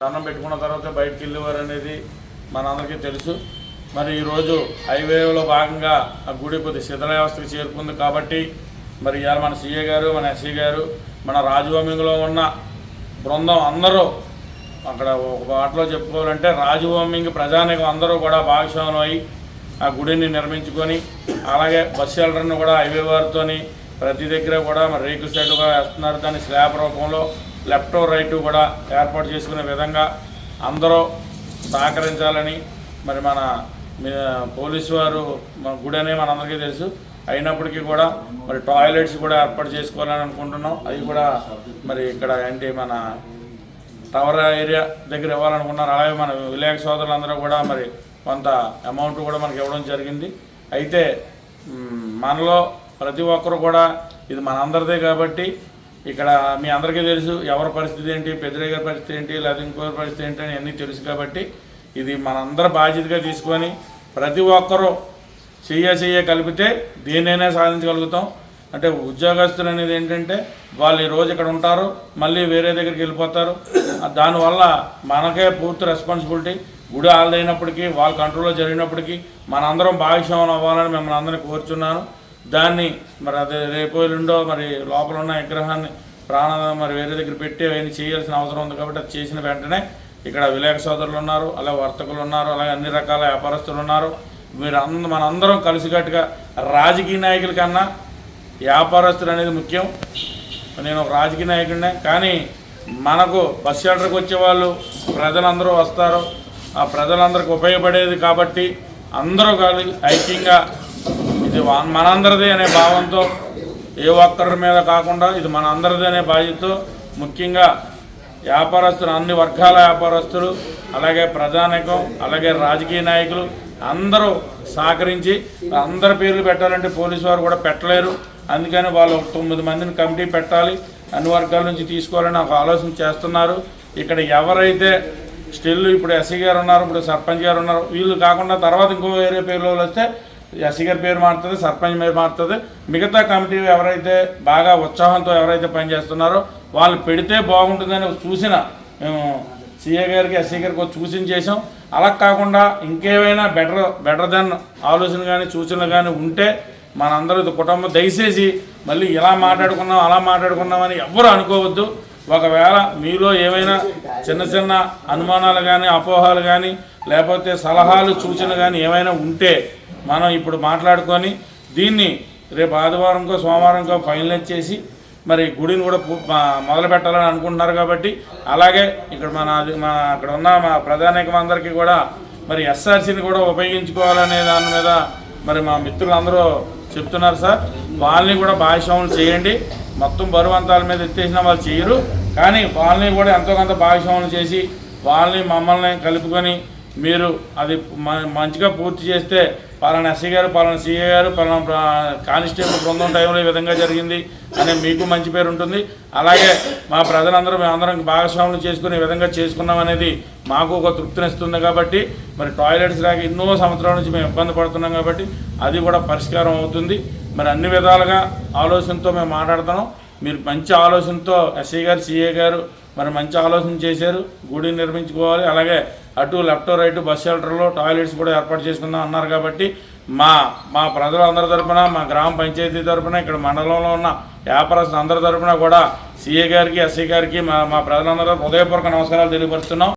దండం పెట్టుకున్న తర్వాత బయటకు వెళ్ళేవారు అనేది మనందరికీ తెలుసు. మరి ఈరోజు హైవేలో భాగంగా ఆ గుడి కొద్ది శిథిలావస్థకు చేరుకుంది కాబట్టి మరి ఇవాళ మన సీఏ గారు మన ఎస్సీ గారు మన రాజభూమిలో ఉన్న బృందం అందరూ అక్కడ ఒక మాటలో చెప్పుకోవాలంటే రాజభూమికి ప్రజానికం అందరూ కూడా భాగస్వాములు అయి ఆ గుడిని నిర్మించుకొని అలాగే బస్ షెల్టర్ను కూడా హైవే వారితోని ప్రతి దగ్గర కూడా మరి రేకు కూడా వేస్తున్నారు. దాన్ని స్లాబ్ రూపంలో లెఫ్ట్ రైట్ కూడా ఏర్పాటు చేసుకునే విధంగా అందరూ సహకరించాలని మరి మన మీ- పోలీసు వారు మన గుడి అనే మనందరికీ తెలుసు. అయినప్పటికీ కూడా మరి టాయిలెట్స్ కూడా ఏర్పాటు చేసుకోవాలని అనుకుంటున్నాం. అవి కూడా మరి ఇక్కడ ఏంటి మన టవర్ ఏరియా దగ్గర ఇవ్వాలనుకున్నారు. అలాగే మన విలేక సోదరులందరూ కూడా మరి కొంత అమౌంట్ కూడా మనకి ఇవ్వడం జరిగింది. అయితే మనలో ప్రతి ఒక్కరు కూడా ఇది మనందరిదే కాబట్టి ఇక్కడ మీ అందరికీ తెలుసు ఎవరి పరిస్థితి ఏంటి పెద్దరే గారి పరిస్థితి ఏంటి లేదా ఇంకోరి పరిస్థితి ఏంటి అని అన్నీ తెలుసు కాబట్టి ఇది మనందరి బాధ్యతగా తీసుకొని ప్రతి ఒక్కరూ చెయ్య చెయ్య కలిపితే దేన్నైనా సాధించగలుగుతాం. అంటే ఉద్యోగస్తులు అనేది ఏంటంటే వాళ్ళు ఈరోజు రోజు ఇక్కడ ఉంటారు మళ్ళీ వేరే దగ్గరికి వెళ్ళిపోతారు. దానివల్ల మనకే పూర్తి రెస్పాన్సిబిలిటీ. గుడి ఆల్దైనప్పటికీ వాళ్ళ కంట్రోల్లో జరిగినప్పటికీ మనందరం భాగస్వామ్యం అవ్వాలని మిమ్మల్ని అందరినీ కోరుచున్నాను. దాన్ని మరి అదే రేపు ఎల్లుండో మరి లోపల ఉన్న విగ్రహాన్ని ప్రాణ మరి వేరే దగ్గర పెట్టి అవన్నీ చేయాల్సిన అవసరం ఉంది కాబట్టి అది చేసిన వెంటనే ఇక్కడ విలేక సోదరులు ఉన్నారు అలాగే వర్తకులు ఉన్నారు అలాగే అన్ని రకాల వ్యాపారస్తులు ఉన్నారు. మీరు అంద మనందరం కలిసికట్టుగా రాజకీయ నాయకుల కన్నా వ్యాపారస్తులు అనేది ముఖ్యం. నేను ఒక రాజకీయ నాయకుడినే కానీ మనకు బస్ షెల్టర్కి వచ్చే వాళ్ళు ప్రజలందరూ వస్తారు. ఆ ప్రజలందరికీ ఉపయోగపడేది కాబట్టి అందరూ కలిసి ఐక్యంగా ఇది వా- మనందరిది అనే భావంతో ఏ ఒక్కరి మీద కాకుండా ఇది మన అందరిది అనే బాధ్యతతో ముఖ్యంగా వ్యాపారస్తులు అన్ని వర్గాల వ్యాపారస్తులు అలాగే ప్రజానికం అలాగే రాజకీయ నాయకులు అందరూ సహకరించి అందరి పేర్లు పెట్టాలంటే పోలీసు వారు కూడా పెట్టలేరు. అందుకని వాళ్ళు తొమ్మిది మందిని కమిటీ పెట్టాలి. అన్ని వర్గాల నుంచి తీసుకోవాలని ఒక ఆలోచన చేస్తున్నారు. ఇక్కడ ఎవరైతే స్టిల్ ఇప్పుడు ఎస్సీ గారు ఉన్నారు ఇప్పుడు సర్పంచ్ గారు ఉన్నారు వీళ్ళు కాకుండా తర్వాత ఇంకో వేరే పేర్లు వాళ్ళు వస్తే ఎస్సీగారి పేరు మారుతుంది సర్పంచ్ పేరు మారుతుంది. మిగతా కమిటీ ఎవరైతే బాగా ఉత్సాహంతో ఎవరైతే పనిచేస్తున్నారో వాళ్ళు పెడితే బాగుంటుందని చూసిన మేము సీఏ గారికి ఎస్సీ గారికి ఒక సూచన చేసాం అలా కాకుండా ఇంకేమైనా బెటర్ బెటర్ దెన్ ఆలోచన కానీ సూచనలు కానీ ఉంటే మనందరూ కుటుంబం దయచేసి మళ్ళీ ఇలా మాట్లాడుకున్నాం అలా మాట్లాడుకున్నామని ఎవ్వరూ అనుకోవద్దు. ఒకవేళ మీలో ఏమైనా చిన్న చిన్న అనుమానాలు కానీ అపోహలు కానీ లేకపోతే సలహాలు సూచనలు కానీ ఏమైనా ఉంటే మనం ఇప్పుడు మాట్లాడుకొని దీన్ని రేపు ఆదివారంకో సోమవారంకో ఫైనలైజ్ చేసి మరి గుడిని కూడా మొదలు పెట్టాలని అనుకుంటున్నారు కాబట్టి అలాగే ఇక్కడ మన అది- మా అక్కడ ఉన్న మా ప్రధానికమందరికీ కూడా మరి ఎస్ఆర్సీని కూడా ఉపయోగించుకోవాలనే దాని మీద మరి మా మిత్రులందరూ చెప్తున్నారు సార్. వాళ్ళని కూడా భాగస్వాములు చేయండి. మొత్తం బరువంతాల మీద ఎత్తేసిన వాళ్ళు చేయరు. కానీ వాళ్ళని కూడా ఎంతో కొంత భాగస్వాములు చేసి వాళ్ళని మమ్మల్ని కలుపుకొని మీరు అది మ- మంచిగా పూర్తి చేస్తే పలానా ఎస్సీ గారు పలానా సీఏ గారు పలానా కానిస్టేబుల్ బృందం టైంలో ఈ విధంగా జరిగింది అనే మీకు మంచి పేరు ఉంటుంది. అలాగే మా ప్రజలందరూ మేము అందరం భాగస్వాములు చేసుకునే విధంగా చేసుకున్నాం అనేది మాకు ఒక తృప్తినిస్తుంది కాబట్టి మరి టాయిలెట్స్ రాక ఎన్నో సంవత్సరాల నుంచి మేము ఇబ్బంది పడుతున్నాం కాబట్టి అది కూడా పరిష్కారం అవుతుంది. మరి అన్ని విధాలుగా ఆలోచనతో మేము మాట్లాడుతున్నాం. మీరు మంచి ఆలోచనతో ఎస్ఐ గారు సిఏ గారు మరి మంచి ఆలోచన చేశారు గుడి నిర్మించుకోవాలి అలాగే అటు లెఫ్ట్ రైట్ బస్ షెల్టర్లో టాయిలెట్స్ కూడా ఏర్పాటు చేసుకుందాం అన్నారు కాబట్టి మా మా ప్రజలందరి తరపున మా గ్రామ పంచాయతీ తరపున ఇక్కడ మండలంలో ఉన్న వ్యాపారస్తులు అందరి తరపున కూడా సిఏ గారికి ఎస్ఐ గారికి మా మా ప్రజలందరూ హృదయపూర్వక నమస్కారాలు తెలియపరుస్తున్నాం.